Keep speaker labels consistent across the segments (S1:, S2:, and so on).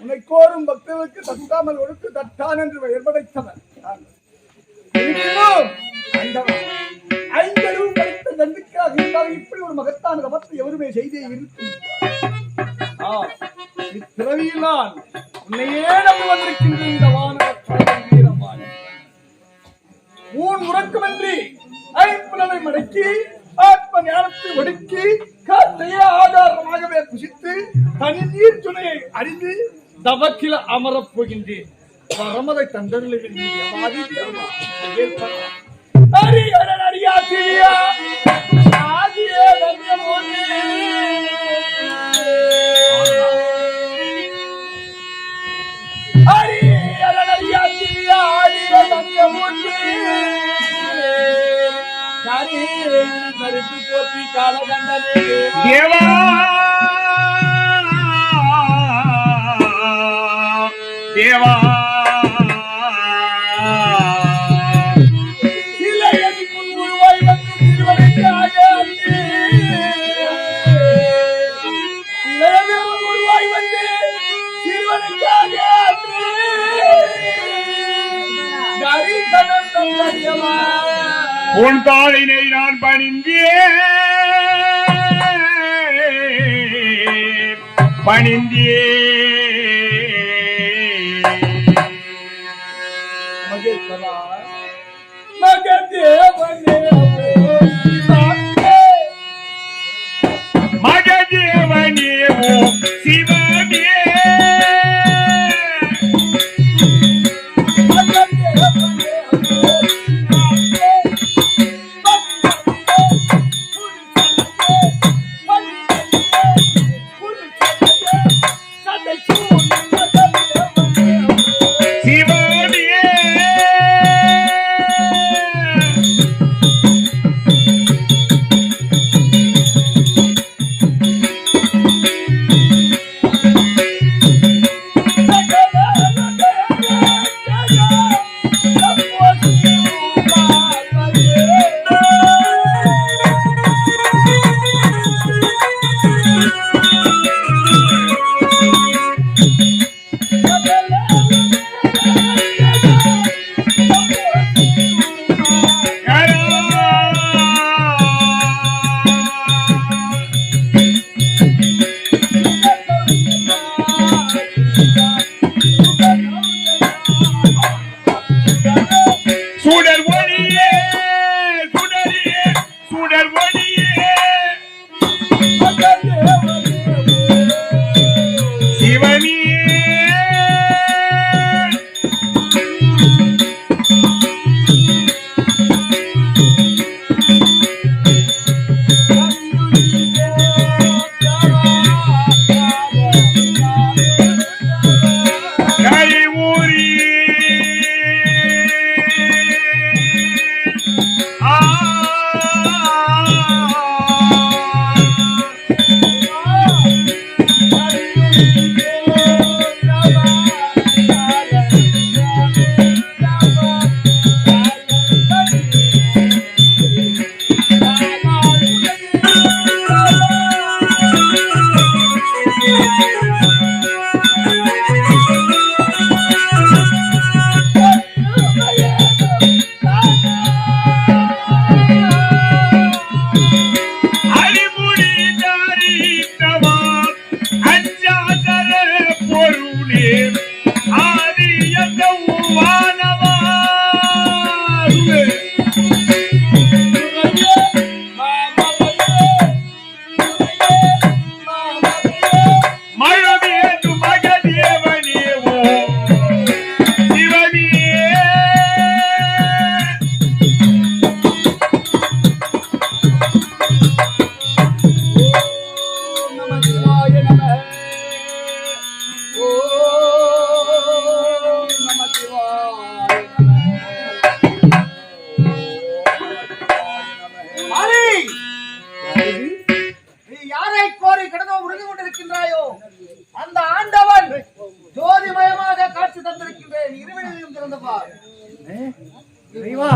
S1: உன்னை கோரும் பக்தர்களுக்கு தட்டாமல் ஒடுத்து தட்டான் என்று பெயர் படைத்தவர் இப்படி ஒரு மகத்தான தபத்தை எவருமே செய்தே இருக்கும். இப்பிறவியினால் உன்னையே நம்பி வந்திருக்கின்ற இந்த வான ஊன் முறக்கமின்றி ஐம்புலனை மடக்கி ஆத்ம ஞானத்தை ஒடுக்கி காற்றையே ஆதாரமாகவே புசித்து தனி நீர் துணையை அறிந்து தவக்கில அமரப் போகின்றேன். வரமதை தந்தருளில் நீ எவாதி தேவா.
S2: உன் தாளினை நான் பணிந்தேன். பணிந்தேன்.
S3: See you.
S1: இறைவா,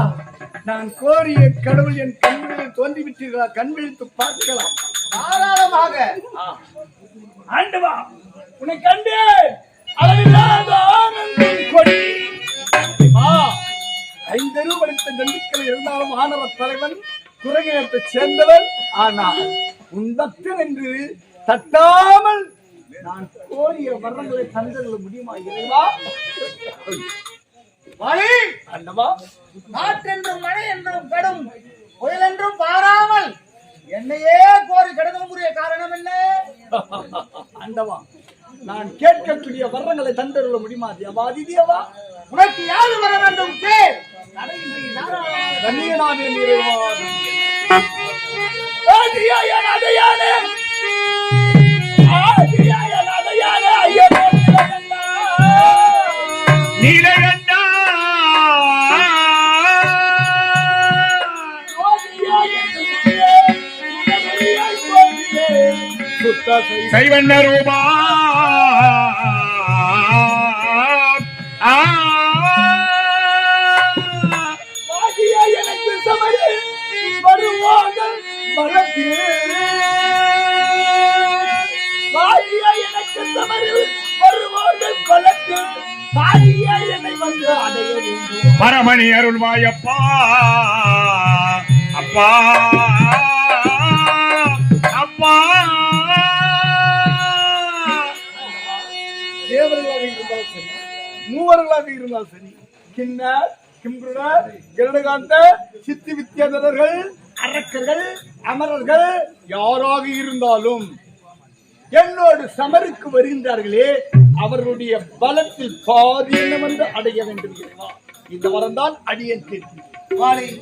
S1: நான் கோரிய கடவுள் என் கண்களில் தோன்றிவிட்டீர்களா? கண் விழித்து பார்க்கலாம்.
S3: தாராளமாக.
S1: ஆண்டவா உன்னை கண்டேன். அளவில்லாத ஆனந்தம் கொடி. ஐந்தரு படித்த ஜந்துக்கள் இருந்தாலும் வானவ தலைவன் குரங்கினத்தைச் சேர்ந்தவன் ஆனால் உந்தத்தன் என்று தட்டாமல் நான் கோரிய வர்ணங்களை தந்தருள முடியுமா இறைவா?
S4: வழி
S1: அண்ணவா
S4: காற்றென்றும் மழை என்றும் கடும். புயல் என்றும் பாராமல் என்னையே கோரி கெடுதல் காரணம் என்ன?
S1: அண்டவா நான் கேட்கக்கூடிய வர்ணங்களை தந்தருள முடியுமா தேவா?
S4: உனக்கு யாது வர வேண்டும்?
S1: கண்ணியனாக
S3: சைவண்ண ரூபா.
S1: எனக்கு சமரு வருவார்கள் மரத்தில் வாதியா எனக்கு சமரு வருவார்கள் பலத்தில் வாதியா என்னை வந்து அடைய வேண்டும்.
S3: பரமணி அருள்வாயப்பா. அப்பா.
S1: மூவர்களாக இருந்தால் சரி. கிண்ணர் கிம்புடர் கருடகாந்த சித்தி வித்தியாதரர்கள் அரக்கர்கள் அமரர்கள் யாராக இருந்தாலும் என்னோடு சமருக்கு வருகின்றார்களே அவர்களுடைய பலத்தில் பாதி என்னவென்று அடைய வேண்டும். இந்த வரம்தான் அடியன் கேட்கிறேன்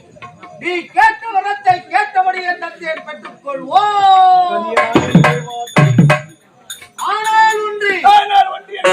S4: நீ கேட்ட வரத்தை கேட்டபடியே தந்தையை பெற்றுக் கொள்வோம் ஆனால் ஒன்று
S1: ஆனால் ஒன்று.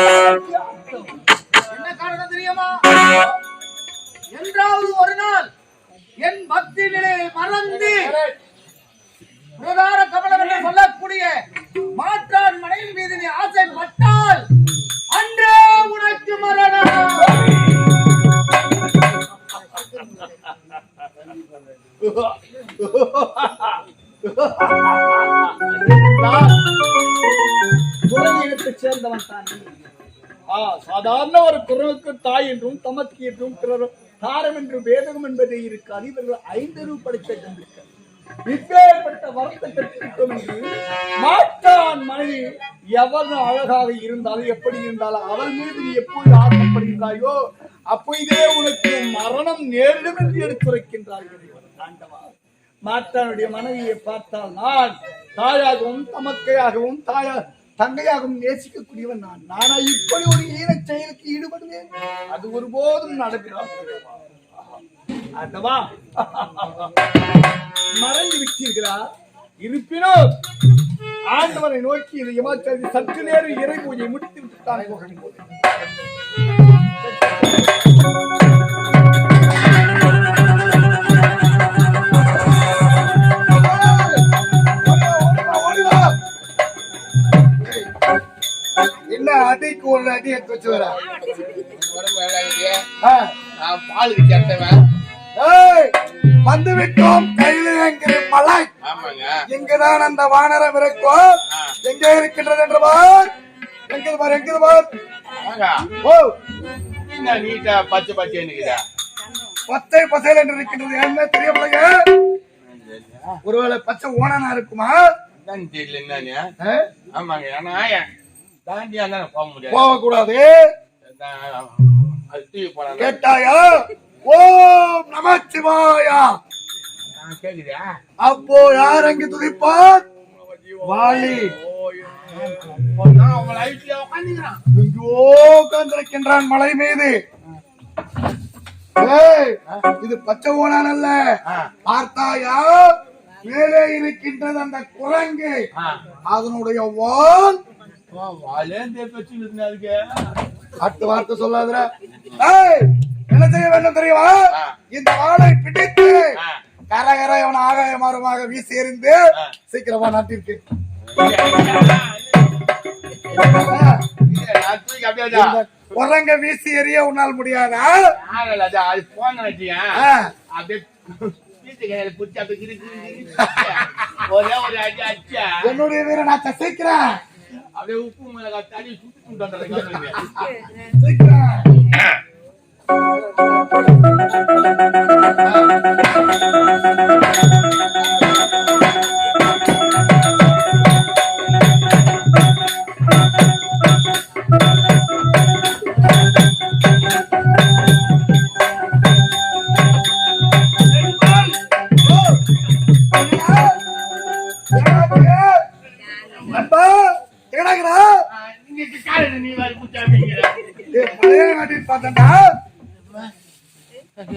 S1: குரலினத்தைச் சேர்ந்தவன் தான் நீ. சாதாரண ஒரு குரலுக்கு தாய் என்றும் தமக்கு என்றும் பிறரும் தாரம் என்று வேதகம் என்பதே இருக்காது. இவர்கள் ஐந்தறிவு படித்த ஜந்துக்கள் இப்பேற்பட்ட வரத்தை பெற்றிருக்கும் என்று மாற்றான் மனைவி எவ்வளவு அழகாக இருந்தாலும் எப்படி இருந்தாலும் அவள் மீது நீ எப்போது ஆசைப்படுகிறாயோ அப்பொழுதே உனக்கு மரணம் நேரிடும் என்று எடுத்துரைக்கின்றார்கள். இறைவன் ஆண்டவா மனைவியை பார்த்தால் நான் தாயாகவும் தமக்கையாகவும் தாயா தங்கையாகவும் நேசிக்கக்கூடியவன் நான். நானா இப்படி ஒரு ஈனச் செயலுக்கு ஈடுபடுவேன். அது ஒருபோதும் நடக்கிறார் அந்தவா மறைந்து விட்டீர்களா? இருப்பினும் ஆண்டவனை நோக்கி இது இமாச்சலி சற்று நேரம் இறை பூஜை முடித்து விட்டு தான்
S5: அடி எடுத்து வச்சு வர?
S6: நான் பாலுக்கு சேர்த்தவன்
S5: ஏய் வந்து விட்டோம் கையில என்கிற மலை
S6: ஆமாங்க.
S5: இங்குதான் அந்த வானரம் இருக்கும். எங்கே இருக்கின்றது என்று பார். எங்கே பார் எங்கே பார்.
S6: ஆகா
S5: ஓ.
S6: என்ன நீட்டா பச்சை பச்சை நிக்குதா?
S5: பச்சை பசையில் என்று இருக்கின்றது என்ன தெரியவில்லைங்க ஒருவேளை பச்சை ஓனனா இருக்குமா?
S6: தெரியல என்னன்னு.
S5: ஆ?
S6: ஆமாங்க ஏன்னா தாண்டியா தானே போக முடியாது.
S5: போகக்கூடாது. கேட்டாயா? ஓம்
S6: கேக்குதா?
S5: அப்போ யார் அங்கு துதிப்பார்? வாலி. உட்கார்ந்திருக்கின்றான் மலை மீது. இது பச்சை ஓனான் அல்ல. பார்த்தாயா? மேலே இருக்கின்றது அந்த குரங்கு. அதனுடைய வான் அடுத்த வார்த்தை சொல்லாதடா. ஏய் என்ன செய்ய வேண்டும் தெரியுமா. இந்த வாளை பிடித்து. கரகர இவன் ஆகாயமாறுமாக வீசி எறிந்து சீக்கிரமா நாட்டிற்கு.
S6: நான்
S5: குரங்க வீசி எறிய உன்னால் முடியாதா? என்னுடைய வீரனாத்த சீக்கிரம்.
S6: அப்படியே உப்பு மிளகாய் தடி சுட்டு சுட்டு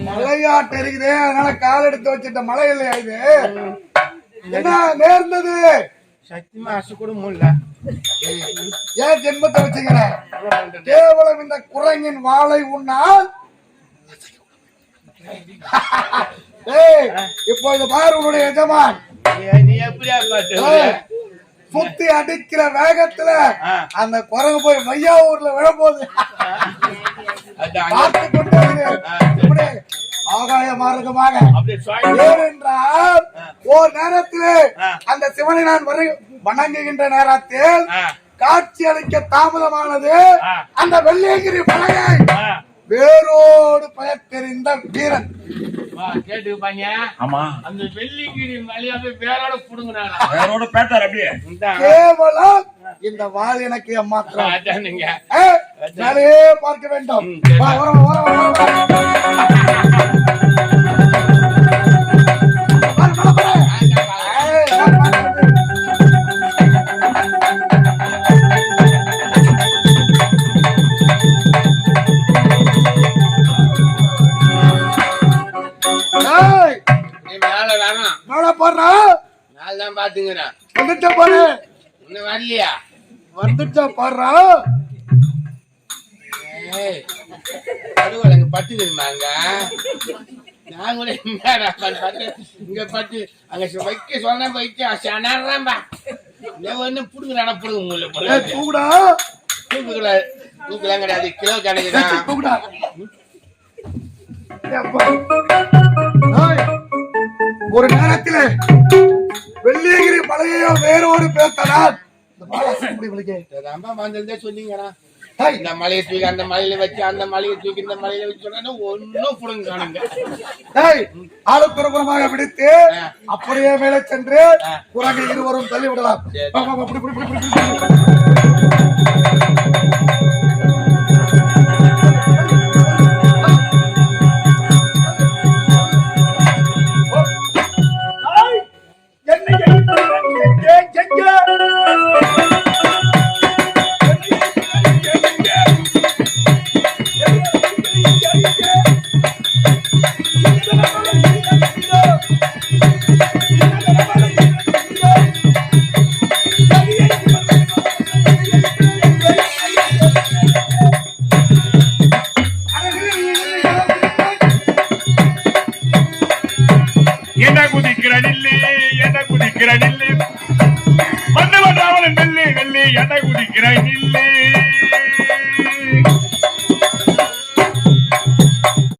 S5: மலையாட்டு இருக்குது அதனால கால் எடுத்து வச்சிட்ட மழை இல்லையா இது? என்ன நேர்ந்தது?
S6: சத்தியமா அசு கூட முடியல
S5: ஏன் ஜென்மத்தை வச்சுக்கிற? கேவலம் இந்த குரங்கின் வாழை உண்ணால்? இப்போ இது பாரு உன்னுடைய எஜமான்.
S6: நீ எப்படியா பாட்டு?
S5: சுத்தி அடிக்கிற வேகத்துல. அந்த குரங்கு போய் மையாவூர்ல விழப்போகுது ஆகாய மார்க்கமாக ஏனென்றால் ஓர் நேரத்திலே. அந்த சிவனை நான் வரை வணங்குகின்ற நேரத்தில். காட்சி அளிக்க தாமதமானது. அந்த வெள்ளையங்கிரி
S6: ஆ,
S5: வேரோடு பெயர் தெரிந்த வீரன்
S6: வா, கேட்டு பாங்க.
S3: ஆமா.
S6: அந்த வெள்ளிங்கிரி மலையாவே வேரோட புடுங்கினாரா?
S3: வேறோட பேட்டார் அப்படியே.
S5: கேவலம். இந்த வாள் எனக்கு ஏமாத்திரம்
S6: அதானுங்க.
S5: மேலே பார்க்க வேண்டும்.
S6: நீ மேல வேணாம்
S5: மேல போடுறா.
S6: மேல தான் பாத்துங்கிறேன்
S5: வந்துட்ட பாரு
S6: இன்னும் வரலையா?
S5: வந்துட்ட பாடுறா.
S6: எனக்கு பட்டு தெரியுமாங்க நான் கூட என்னடா பட்டு இங்க பட்டு அங்க வைக்க சொன்னா வைக்க சனாடுறான்பா நான் ஒண்ணு புடுங்குறானா புடுங்க உங்களை
S5: தூக்குடா.
S6: தூக்குல தூக்கலாம் கிடையாது கிலோ கிடைக்குதான்
S5: தூக்குடா. ஒரு நேரத்திலே வெள்ளியகிரி மலையையோ வேறோடு பேர்த்தனால் இந்த
S6: மலையை தூக்கி அந்த மலையில வச்சு அந்த மலையை தூக்கி இந்த மலையில வச்சு ஒன்னும் புடுங்க காணுங்க.
S5: ஏய், ஆளுப்புறப்புறமாக பிடித்து அப்படியே மேலே சென்று குரங்கை இருவரும் தள்ளி விடலாம்